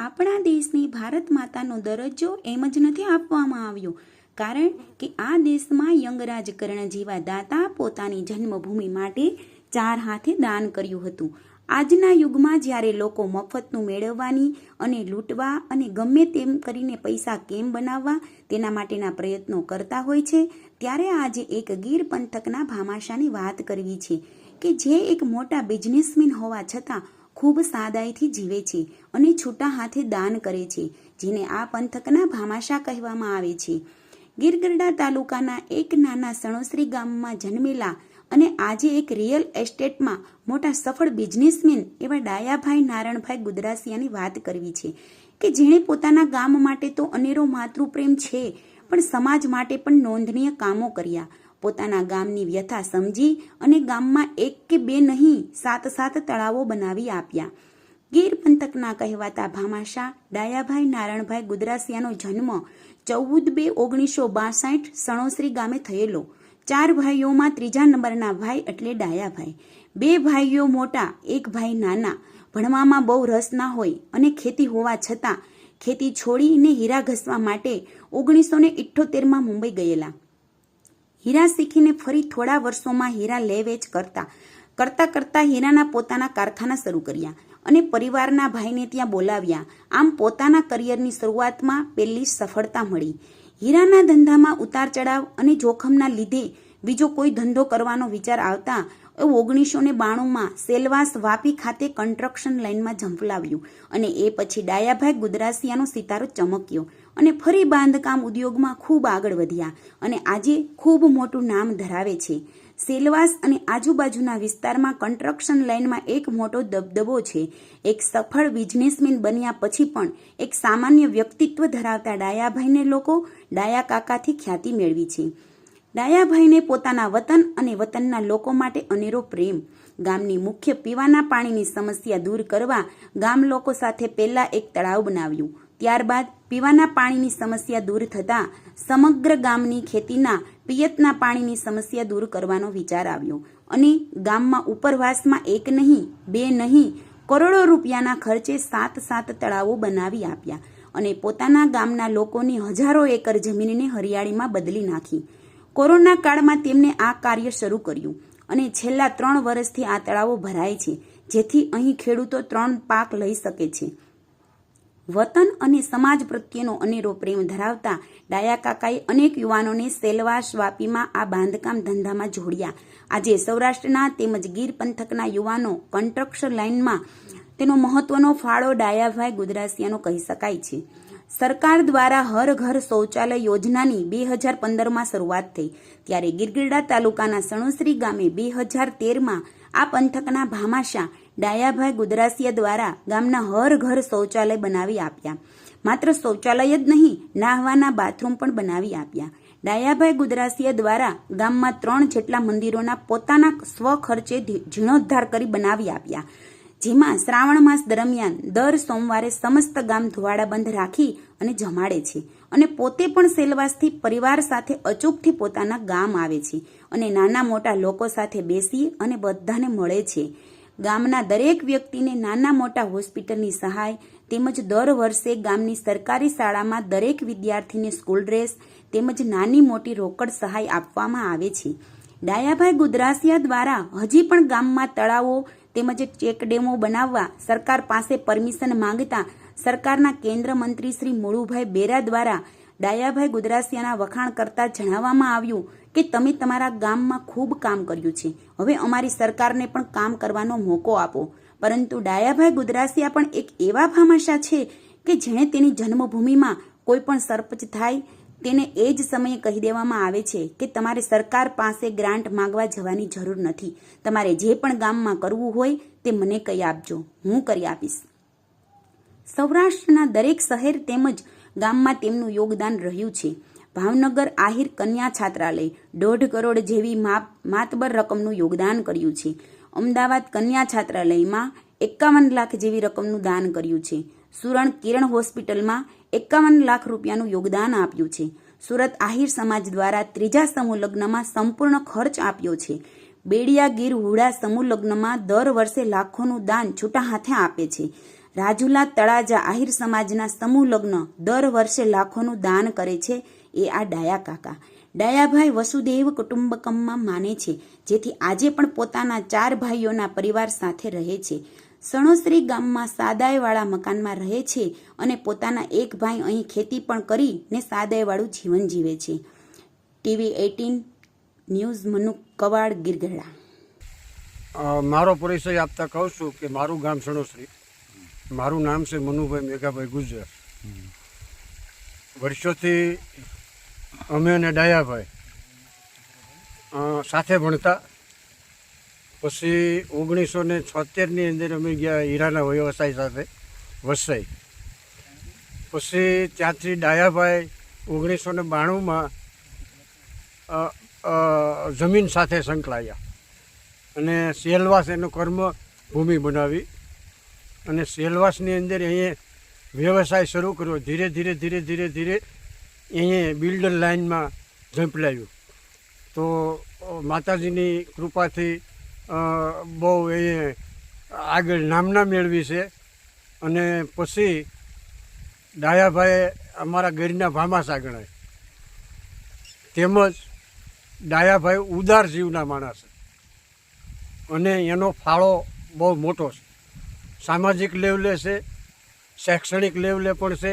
આપણા દેશની ભારત માતાનો દરજ્જો એમ જ નથી આપવામાં આવ્યો. કારણ કે આ દેશમાં યંગ રાજકરણ જેવા દાતા પોતાની જન્મભૂમિ માટે ચાર હાથે દાન કર્યું હતું. આજના યુગમાં જ્યારે લોકો મફતનું મેળવવાની અને લૂંટવા અને ગમે તેમ કરીને પૈસા કેમ બનાવવા તેના માટેના પ્રયત્નો કરતા હોય છે, ત્યારે આજે એક ગીર પંથકના ભામાશાની વાત કરવી છે કે જે એક મોટા બિઝનેસમેન હોવા છતાં ખૂબ સાદાઈથી જીવે છે અને છૂટા હાથે દાન કરે છે, જેને આ પંથકના ભામાશા કહેવામાં આવે છે. ગીરગરડા તાલુકાના એક નાના સણોસરી ગામમાં જન્મેલા અને આજે એક રિયલ એસ્ટેટમાં મોટા સફળ બિઝનેસમેન એવા ડાયાભાઈ નારણભાઈ ગુદરાસિયાની વાત કરવી છે કે જેણે પોતાના ગામ માટે તો અનેરો માતૃપ્રેમ છે, પણ સમાજ માટે પણ નોંધનીય કામો કર્યા. પોતાના ગામની વ્યથા સમજી અને ગામમાં એક કે બે નહીં, સાત સાત તળાવો બનાવી આપ્યા. ગીર પંથકના કહેવાતા ભામાશા, ડાયાભાઈ નારણભાઈ ગુદરાસિયાનો જન્મ ચૌદ બે ઓગણીસો બાસઠ સણોસરી ગામે થયેલો. ચાર ભાઈઓમાં ત્રીજા નંબરના ભાઈ એટલે ડાયાભાઈ. બે ભાઈઓ મોટા, એક ભાઈ નાના. ભણવામાં બહુ રસ ના હોય અને ખેતી હોવા છતાં ખેતી છોડીને હીરા ઘસવા માટે ઓગણીસો ને ઇઠ્ઠોતેરમાં મુંબઈ ગયેલા. હીરા શીખીને ફરી થોડા વર્ષોમાં હીરા લે વેચ કરતા. કરતા કરતા હીરાના પોતાના કારખાના શરૂ કર્યા અને પરિવારના ભાઈને ત્યાં બોલાવ્યા. આમ પોતાના કરિયરની શરૂઆતમાં પહેલી સફળતા મળી. હીરાના ધંધામાં ઉતાર ચડાવ અને જોખમના લીધે બીજો કોઈ ધંધો કરવાનો વિચાર આવતા ઓગણીસો ને બાણુંમાં સેલવાસ વાપી ખાતે કન્સ્ટ્રક્શન લાઇનમાં ઝંપલાવ્યું અને એ પછી ડાયાભાઈ ગુદરાસિયાનો સિતારો ચમક્યો. અને ફરી બાંધકામ ઉદ્યોગમાં ખૂબ આગળ વધ્યા અને આજે ખૂબ મોટું નામ ધરાવે છે. સેલવાસ અને આજુબાજુના વિસ્તારમાં કન્સ્ટ્રક્શન લાઇનમાં એક મોટો દબદબો છે. એક સફળ બિઝનેસમેન બન્યા પછી પણ એક સામાન્ય વ્યક્તિત્વ ધરાવતા ડાયાભાઈને લોકો ડાયા કાકાથી ખ્યાતિ મેળવી છે. ડાયાભાઈને પોતાના વતન અને વતનના લોકો માટે અનેરો પ્રેમ. ગામની મુખ્ય પીવાના પાણીની સમસ્યા દૂર કરવા ગામ લોકો સાથે પહેલા એક તળાવ બનાવ્યું. ત્યારબાદ પીવાના પાણીની સમસ્યા દૂર થતાં સમગ્ર ગામની ખેતીના પિયતના પાણીની સમસ્યા દૂર કરવાનો વિચાર આવ્યો. અને ગામમાં ઉપરવાસમાં એક નહીં, બે નહીં, કરોડો રૂપિયાના ખર્ચે સાત સાત તળાવો બનાવી આપ્યા અને પોતાના ગામના લોકોની હજારો એકર જમીનને હરિયાળીમાં બદલી નાખી. કોરોના કાળમાં તેમણે આ કાર્ય શરૂ કર્યું અને છેલ્લા ત્રણ વર્ષથી આ તળાવો ભરાય છે, જેથી અહીં ખેડૂતો ત્રણ પાક લઈ શકે છે. વતન અને સમાજ પ્રત્યેનો અનેરો પ્રેમ ધરાવતા ડાયા કાકાએ અનેક યુવાનોને સેલવા, સ્વાપીમાં આ બાંધકામ ધંધામાં જોડ્યા. આજે સૌરાષ્ટ્રના તેમજ ગીર પંથકના યુવાનો કન્સ્ટ્રક્શન લાઇનમાં તેનો મહત્વનો ફાળો ડાયાભાઈ ગુદરાસિયાનો કહી શકાય છે. સરકાર દ્વારા હર ઘર શૌચાલય યોજનાની બે હજાર પંદરમાં શરૂઆત થઈ. ત્યારે ગીરગીરડા તાલુકાના સણોસરી ગામે બે હજાર તેરમાં આ પંથકના ભામાશા ડાયાભાઈ ગુદરાસિયા દ્વારા ગામના હર ઘર શૌચાલય બનાવી આપ્યા. માત્ર શૌચાલય જ નહીં, નાહવાના બાથરૂમ પણ બનાવી આપ્યા. ડાયાભાઈ ગુદરાસિયા દ્વારા ગામમાં ત્રણ જેટલા મંદિરોના પોતાના સ્વ ખર્ચે જીર્ણોદ્ધાર કરી બનાવી આપ્યા. જેમાં શ્રાવણ માસ દરમિયાન દર સોમવારે સમસ્ત ગામ ધુવાડા બંધ રાખી અને જમાડે છે અને પોતે પણ સેલવાસથી પરિવાર સાથે અચૂકથી પોતાના ગામ આવે છે અને નાના મોટા લોકો સાથે બેસી અને બધાને મળે છે. ગામના દરેક વ્યક્તિને નાના મોટા હોસ્પિટલની સહાય તેમજ દર વર્ષે ગામની સરકારી શાળામાં દરેક વિદ્યાર્થીને સ્કૂલ ડ્રેસ તેમજ નાની મોટી રોકડ સહાય આપવામાં આવે છે. ડાયાભાઈ ગુદરાસિયા દ્વારા હજી પણ ગામમાં તળાવો તેમજ ચેકડેમો બનાવવા સરકાર પાસે પરમિશન માંગતા સરકારના કેન્દ્ર મંત્રી શ્રી મુળુભાઈ બેરા દ્વારા ડાયાભાઈ ગુદરાસિયાના વખાણ કરતા જણાવવામાં આવ્યું કે તમે તમારા ગામમાં ખૂબ કામ કર્યું છે. હવે અમારી સરકારને પણ કામ કરવાનો મોકો આપો. પરંતુ ડાયાભાઈ ગુદરાસિયા પણ એક એવા ભામાશા છે કે જેણે તેની જન્મભૂમિમાં કોઈ પણ સરપંચ થાય, તેને એ જ સમયે કહી દેવામાં આવે છે કે તમારે સરકાર પાસે ગ્રાન્ટ માંગવા જવાની જરૂર નથી. તમારે જે પણ ગામમાં કરવું હોય તે મને કહી આપજો. હું કરી આપીશ. સૌરાષ્ટ્રના દરેક શહેર તેમજ ગામમાં તેમનું યોગદાન રહ્યું છે. ભાવનગર આહિર કન્યા છાત્રાલય દોઢ કરોડ જેવી માપ, માતબર રકમનું યોગદાન કર્યું છે. અમદાવાદ કન્યા છાત્રાલયમાં એકાવન લાખ જેવી રકમનું દાન કર્યું છે. સુરણ કિરણ હોસ્પિટલમાં એકાવન લાખ રૂપિયાનું યોગદાન આપ્યું છે. સુરત આહિર સમાજ દ્વારા ત્રીજા સમૂહ લગ્નમાં સંપૂર્ણ ખર્ચ આપ્યો છે. બેડિયા ગીર હુડા સમૂહ લગ્નમાં દર વર્ષે લાખોનું દાન છૂટા હાથે આપે છે. રાજુલા તળાજા આહિર સમાજના સમૂહ લગ્ન દર વર્ષે લાખોનું દાન કરે છે. એ આ ડાયા કાકા. ડાયાભાઈ વસુદેવ કુટુંબકમમાં માને છે જેથી આજે પણ પોતાના ચાર ભાઈઓના પરિવાર સાથે રહે છે. સણોસરી ગામમાં સાદાઈવાળા મકાનમાં રહે છે અને પોતાના એક ભાઈ અહીં ખેતી પણ કરીને સાદાયવાળું સાદાઈવાળું જીવન જીવે છે. TV eighteen news Manu Kavad Girgada મારો પરિચય આપતા કહું છું કે મારું ગામ સણોસરી. મારું નામ છે મનુભાઈ મેઘાભાઈ ગુજર વર્ષોથી અમે અને ડાયાભાઈ સાથે ભણતા. પછી ઓગણીસો ને છોતેરની અંદર અમે ગયા હીરાના વ્યવસાય સાથે, વસાઈ. પછી ત્યાંથી ડાયાભાઈ ઓગણીસો ને બાણુંમાં જમીન સાથે સંકળાયા. અને સેલવાસ એનો કર્મ ભૂમિ બનાવી. અને સેલવાસની અંદર અહીંયા વ્યવસાય શરૂ કર્યો. ધીરે ધીરે ધીરે ધીરે ધીરે અહીંયા બિલ્ડર લાઇનમાં ઝંપલાયું તો માતાજીની કૃપાથી બહુ એ આગળ નામના મેળવી છે. અને પછી ડાયાભાઈએ અમારા ઘરના ભામાસા ગણાય તેમજ ડાયાભાઈ ઉદાર જીવના માણસ અને એનો ફાળો બહુ મોટો છે. સામાજિક લેવલે છે, શૈક્ષણિક લેવલે પણ છે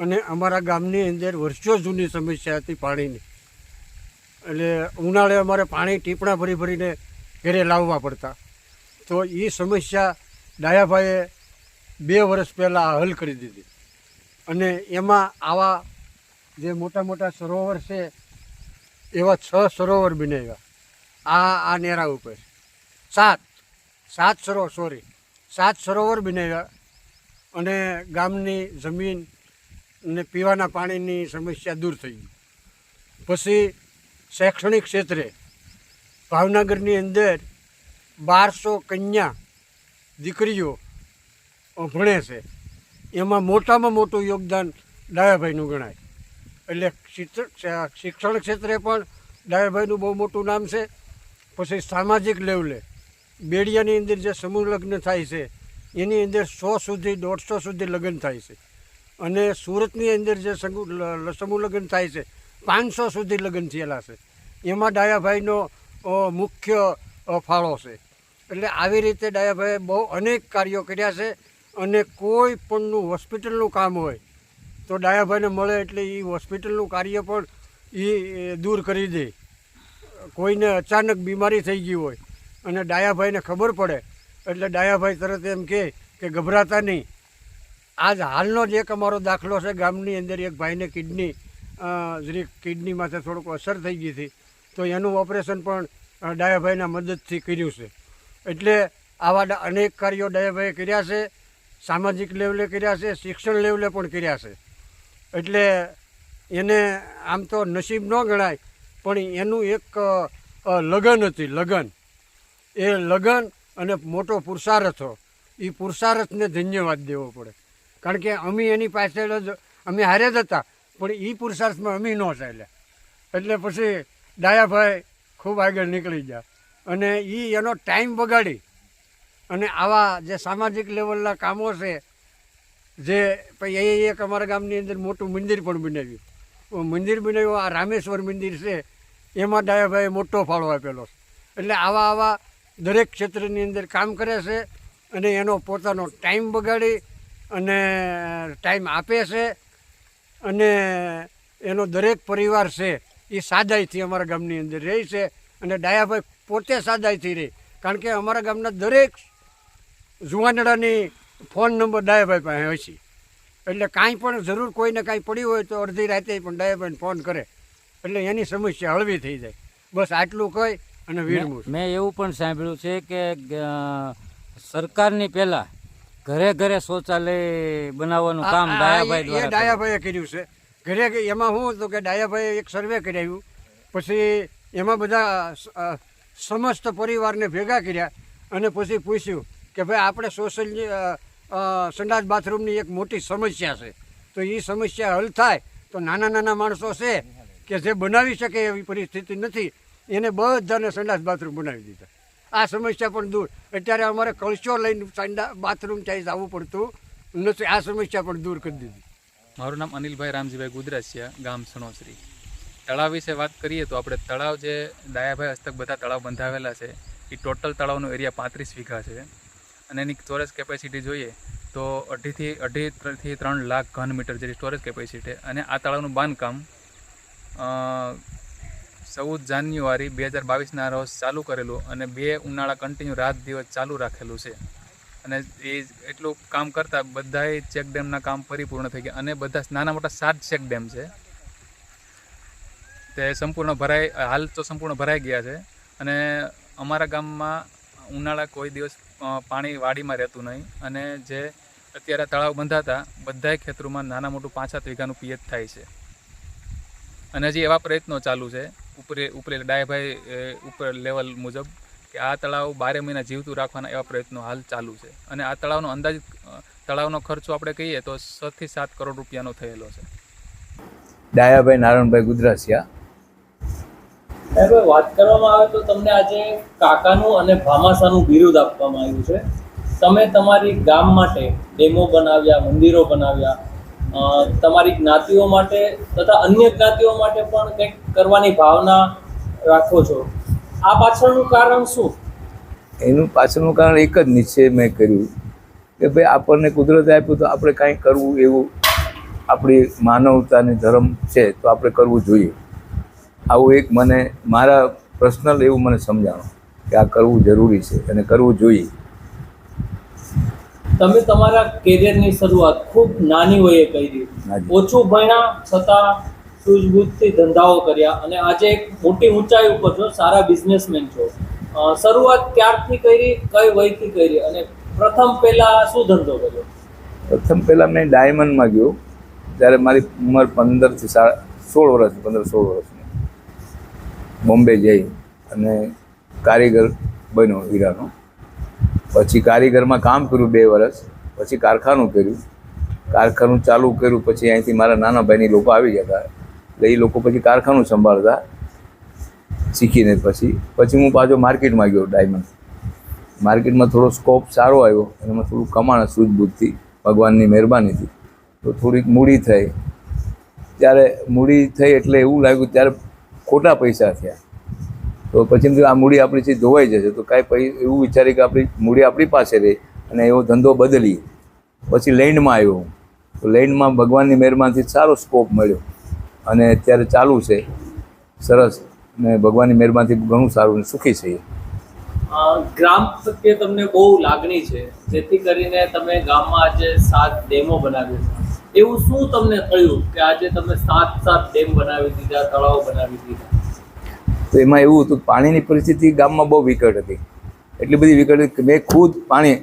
અને અમારા ગામની અંદર વર્ષો જૂની સમસ્યા હતી પાણીની. એટલે ઉનાળે અમારે પાણી ટીપણા ભરી ભરીને ઘરે લાવવા પડતા. તો એ સમસ્યા ડાયાભાઈએ બે વર્ષ પહેલાં હલ કરી દીધી. અને એમાં આવા જે મોટા મોટા સરોવર છે, એવા છ સરોવર બનાવ્યા. આ આ નેરા ઉપર. સાત સાત સરોવર સોરી સાત સરોવર બનાવ્યા. અને ગામની જમીન ને પીવાના પાણીની સમસ્યા દૂર થઈ પછી શૈક્ષણિક ક્ષેત્રે ભાવનગરની અંદર બારસો કન્યા દીકરીઓ ભણે છે. એમાં મોટામાં મોટું યોગદાન ડાયાભાઈનું ગણાય. એટલે શિક્ષણ ક્ષેત્રે પણ ડાયાભાઈનું બહુ મોટું નામ છે. પછી સામાજિક લેવલે બેડિયાની અંદર જે સમૂહ લગ્ન થાય છે, એની અંદર સો સુધી, દોઢસો સુધી લગ્ન થાય છે. અને સુરતની અંદર જે સમૂહ લગ્ન થાય છે, પાંચસો સુધી લગ્ન થયેલા છે. એમાં ડાયાભાઈનો મુખ્ય ફાળો છે. એટલે આવી રીતે ડાયાભાઈએ બહુ અનેક કાર્યો કર્યા છે અને કોઈ પણનું હોસ્પિટલનું કામ હોય તો ડાયાભાઈને મળે એટલે એ હોસ્પિટલનું કાર્ય પણ એ, દૂર કરી દે. કોઈને અચાનક બીમારી થઈ ગઈ હોય અને ડાયાભાઈને ખબર પડે, એટલે ડાયાભાઈ તરત એમ કહે કે ગભરાતા નહીં. આજ હાલનો જ એક અમારો દાખલો છે. ગામની અંદર એક ભાઈને કિડની જરી કિડની માથે થોડુંક અસર થઈ ગઈ હતી, તો એનું ઓપરેશન પણ ડાયાભાઈના મદદથી કર્યું છે. એટલે આવા અનેક કાર્યો ડાયાભાઈએ કર્યા છે, સામાજિક લેવલે કર્યા છે, શિક્ષણ લેવલે પણ કર્યા છે. એટલે એને આમ તો નસીબ ન ગણાય, પણ એનું એક લગન હતી, લગન. એ લગન અને મોટો પુરુષાર્થ હતો. એ પુરુષાર્થને ધન્યવાદ દેવો પડે. કારણ કે અમે એની પાછળ જ, અમે હારે જ હતા, પણ એ પુરુષાર્થમાં અમે ન ચાલ્યા એટલે પછી ડાયાભાઈ ખૂબ આગળ નીકળી ગયા. અને એ એનો ટાઈમ બગાડી. અને આવા જે સામાજિક લેવલના કામો છે, જે પછી એ એક અમારા ગામની અંદર મોટું મંદિર પણ બનાવ્યું. મંદિર બનાવ્યું, આ રામેશ્વર મંદિર છે, એમાં ડાયાભાઈએ મોટો ફાળો આપેલો એટલે આવા આવા દરેક ક્ષેત્રની અંદર કામ કરે છે, અને એનો પોતાનો ટાઈમ બગાડી અને ટાઈમ આપે છે અને એનો દરેક પરિવાર છે એ સાદાઈથી અમારા ગામની અંદર રહે છે અને ડાયાભાઈ પોતે સાદાઈથી રહે. કારણ કે અમારા ગામના દરેક જુવાનડાની ફોન નંબર ડાયાભાઈ પાસે હોય છે. એટલે કાંઈ પણ જરૂર કોઈને કાંઈ પડ્યું હોય તો અડધી રાતે પણ ડાયાભાઈને ફોન કરે. એટલે એની સમસ્યા હળવી થઈ જાય. બસ આટલું કહી અને વીરમું મેં એવું પણ સાંભળ્યું છે કે સરકારની પહેલા ઘરે ઘરે શૌચાલય બનાવવાનું કામ ડાયાભાઈ દ્વારા ડાયાભાઈએ કર્યું છે. ઘરે એમાં શું હતું કે ડાયાભાઈએ એક સર્વે કરાવ્યું. પછી એમાં બધા સમસ્ત પરિવારને ભેગા કર્યા અને પછી પૂછ્યું કે ભાઈ આપણે સોશિયલ સંડાસ બાથરૂમની એક મોટી સમસ્યા છે. તો એ સમસ્યા હલ થાય તો નાના નાના માણસો છે કે જે બનાવી શકે એવી પરિસ્થિતિ નથી. એને બધાને સંડાસ બાથરૂમ બનાવી દીધા. આ સમસ્યા પણ દૂર. અત્યારે અમારે કળશો લઈને સંડા બાથરૂમ ચાઈ આવવું પડતું. નથી, આ સમસ્યા પણ દૂર કરી દીધી. મારું નામ અનિલભાઈ રામજીભાઈ ગુદરાસિયા, ગામ સણોસરી. તળાવ વિશે વાત કરીએ તો આપણે તળાવ જે દાયાભાઈ હસ્તક બધા તળાવ બંધાવેલા છે, એ ટોટલ તળાવનો એરિયા પાંત્રીસ વીઘા છે. અને એની સ્ટોરેજ કેપેસિટી જોઈએ તો અઢીથી અઢીથી ત્રણ લાખ ઘન મીટર જેટલી સ્ટોરેજ કેપેસિટી અને આ તળાવનું બાંધકામ ચૌદ જાન્યુઆરી બે હજાર બાવીસના રોજ ચાલુ કરેલું અને બે ઉનાળા કન્ટિન્યુ રાત દિવસ ચાલુ રાખેલું છે. અને એ એટલું કામ કરતાં બધાય ચેકડેમના કામ પરિપૂર્ણ થઈ ગયા અને બધા નાના મોટા સાત ચેક ડેમ છે. તે સંપૂર્ણ ભરાઈ હાલ તો સંપૂર્ણ ભરાઈ ગયા છે. અને અમારા ગામમાં ઉનાળા કોઈ દિવસ પાણી વાડીમાં રહેતું નહીં. અને જે અત્યારે તળાવ બંધાતા બધાય ખેતરોમાં નાના મોટું પાંચ સાત વીઘાનું પિયત થાય છે. અને હજી એવા પ્રયત્નો ચાલુ છે. ઉપરે ઉપરે ડાયાભાઈ ઉપર લેવલ મુજબ કે આ તળાવ બારે મહિના જીવતું રાખવાના એવા પ્રયત્નો હાલ ચાલુ છે. અને આ તળાવનો અંદાજિત તળાવનો ખર્ચો આપણે કહીએ તો છથી સાત કરોડ રૂપિયાનો થયેલો છે. ડાયાભાઈ નારાયણભાઈ ગુદરાસિયા હવે વાત કરવામાં આવે તો તમને આજે કાકાનું અને ભામાસાનું બિરુદ આપવામાં આવ્યું છે. તમે તમારી ગામ માટે ડેમો બનાવ્યા મંદિરો બનાવ્યા તમારી જ્ઞાતિઓ માટે તથા અન્ય જ્ઞાતિઓ માટે પણ કંઈક કરવાની ભાવના રાખો છો. આ પાછળનું કારણ શું? એનું પાછળનું કારણ એક જ નિશ્ચય મેં કર્યું કે ભાઈ આપણને કુદરતે આપ્યું તો આપણે કાંઈ કરવું એવું આપણી માનવતાની ધર્મ છે તો આપણે કરવું જોઈએ. આવું એક મને મારા પર્સનલ એવું મને સમજાણું કે આ કરવું જરૂરી છે અને કરવું જોઈએ. તમે તમારા કેરિયરની શરૂઆત ખૂબ નાની વયે કરી ઓછું ભણ્યા છતાં સૂઝબૂઝથી ધંધાઓ કર્યા અને આજે એક મોટી ઊંચાઈ ઉપર છો સારા બિઝનેસમેન છો. શરૂઆત ક્યારથી કરી કઈ વયથી કરી અને પ્રથમ પહેલાં શું ધંધો કર્યો? પ્રથમ પહેલાં મેં ડાયમંડમાં ગયો. ત્યારે મારી ઉંમર પંદરથી સાડા સોળ વર્ષ પંદર સોળ વર્ષની. બોમ્બે જઈ અને કારીગર બન્યો હીરાનો. પછી કારીગરમાં કામ કર્યું બે વર્ષ પછી કારખાનું કર્યું. કારખાનું ચાલુ કર્યું, પછી અહીંથી મારા નાના ભાઈની લોકો આવી જતા એટલે એ લોકો પછી કારખાનું સંભાળતા શીખીને પછી પછી હું પાછો માર્કેટમાં ગયો ડાયમંડ માર્કેટમાં થોડો સ્કોપ સારો આવ્યો એમાં થોડું કમાણ સૂઝબૂઝથી ભગવાનની મહેરબાનીથી તો થોડીક મૂડી થઈ. ત્યારે મૂડી થઈ એટલે એવું લાગ્યું ત્યારે ખોટા પૈસા થયા. તો પછી આ મૂડી આપણી છે, ધોવાઈ જશે. તો કાંઈ પછી એવું વિચારી કે આપણી મૂડી આપણી પાસે રહે અને એવો ધંધો બદલી પછી લેન્ડમાં આવ્યો તો લેન્ડમાં ભગવાનની મહેરબાનથી સારો સ્કોપ મળ્યો. અને અત્યારે ચાલુ છે. સરસ. ને ભગવાનની મહેરબાનથી ઘણું સારું સુખી છીએ. ગ્રામ પ્રત્યે તમને બહુ લાગણી છે. જેથી કરીને તમે ગામમાં આજે સાત ડેમો બનાવ્યો છે. એવું શું તમને થયું કે આજે તમે સાત સાત ડેમ બનાવી દીધા, તળાવ બનાવી દીધા? તો એમાં એવું હતું પાણીની પરિસ્થિતિ ગામમાં બહુ વિકટ હતી. એટલી બધી વિકટ હતી મેં ખુદ પાણી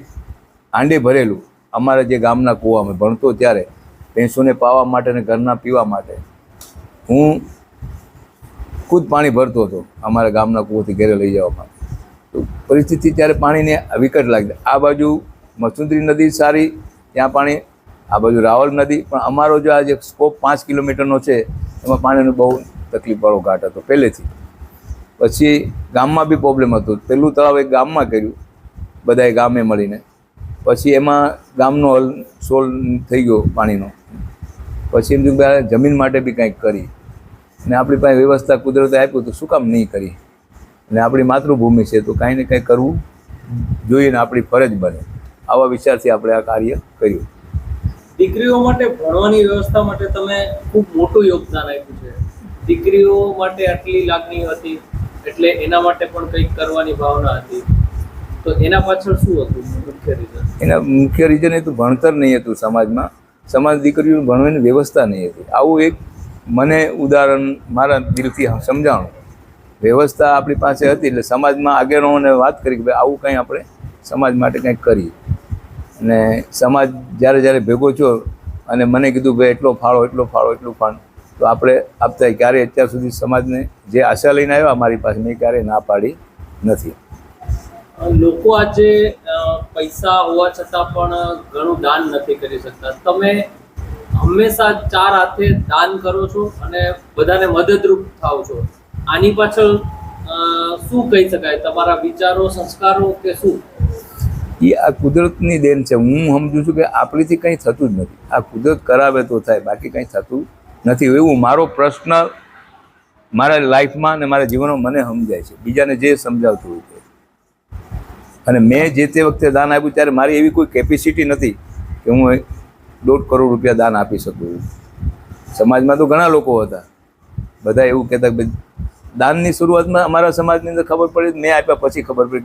આંડે ભરેલું. અમારા જે ગામના કૂવામાં ભણતો ત્યારે ભેંસોને પાવા માટે અને ઘરના પીવા માટે. હું ખુદ પાણી ભરતો હતો અમારા ગામના કૂવાથી ઘેરે લઈ જવા માટે. તો પરિસ્થિતિ ત્યારે પાણીને વિકટ લાગી. આ બાજુ મસુંદરી નદી સારી, ત્યાં પાણી, આ બાજુ રાવલ નદી. પણ અમારો જો આ જે સ્કોપ પાંચ કિલોમીટરનો છે, એમાં પાણીનો બહુ તકલીફવાળો ઘાટ હતો પહેલેથી. પછી ગામમાં બી પ્રોબ્લેમ હતો. પહેલું તળાવ એક ગામમાં કર્યું. બધાએ ગામે મળીને. પછી એમાં ગામનો હલ સોલ થઈ ગયો પાણીનો. પછી એમ થયું જમીન માટે બી કંઈક કરી. અને આપણી પાસે વ્યવસ્થા કુદરતે આપ્યું તો શું કામ નહીં કરી? અને આપણી માતૃભૂમિ છે તો કાંઈ ને કાંઈ કરવું જોઈએ ને આપણી ફરજ બને. આવા વિચારથી આપણે આ કાર્ય કર્યું. દીકરીઓ માટે ભણવાની વ્યવસ્થા માટે તમે ખૂબ મોટું યોગદાન આપ્યું છે. દીકરીઓ માટે આટલી લાગણી હતી. એટલે એના માટે પણ કંઈક કરવાની ભાવના હતી. તો એના પાછળ શું હતું મુખ્ય રીઝન એના મુખ્ય રીઝન એ તો ભણતર નહીં હતું સમાજમાં. સમાજ દીકરીઓને ભણવાની વ્યવસ્થા નહીં હતી. આવું એક મને ઉદાહરણ મારા દિલથી સમજાણું. વ્યવસ્થા આપણી પાસે હતી એટલે સમાજમાં આગેવાનોને વાત કરી કે ભાઈ, આવું કંઈ આપણે સમાજ માટે કંઈક કરીએ. અને સમાજ જ્યારે જ્યારે ભેગો થયો અને મને કીધું, ભાઈ, એટલો ફાળો એટલો ફાળો, એટલું ફાળો. તો આપણે આપતા ક્યારેય અત્યાર સુધી સમાજને જે આશા લઈને આવ્યા અમારી પાસે મેં ક્યારેય ના પાડી નથી. લોકો આજે પૈસા હોવા છતાં પણ ઘણું દાન નથી કરી શકતા. તમે હંમેશા ચાર હાથે દાન કરો છો અને બધાને મદદરૂપ થાવ છો. આની પાછળ શું કહી શકાય? તમારા વિચારો સંસ્કારો કે શું? એ આ કુદરતની દેન છે. હું સમજુ છું કે આપણીથી કંઈ થતું જ નથી. આ કુદરત કરાવે તો થાય બાકી કંઈ થતું નથી. એવું મારો પ્રશ્ન મારા લાઈફમાં અને મારા જીવનમાં મને સમજાય છે. બીજાને જે સમજાવતું હોય છે અને મેં જે તે વખતે દાન આપ્યું ત્યારે મારી એવી કોઈ કેપેસિટી નથી કે હું દોઢ કરોડ રૂપિયા દાન આપી શકું. સમાજમાં તો ઘણા લોકો હતા. બધા એવું કહેતા કે દાનની શરૂઆતમાં અમારા સમાજની અંદર ખબર પડી, મેં આપ્યા પછી ખબર પડી.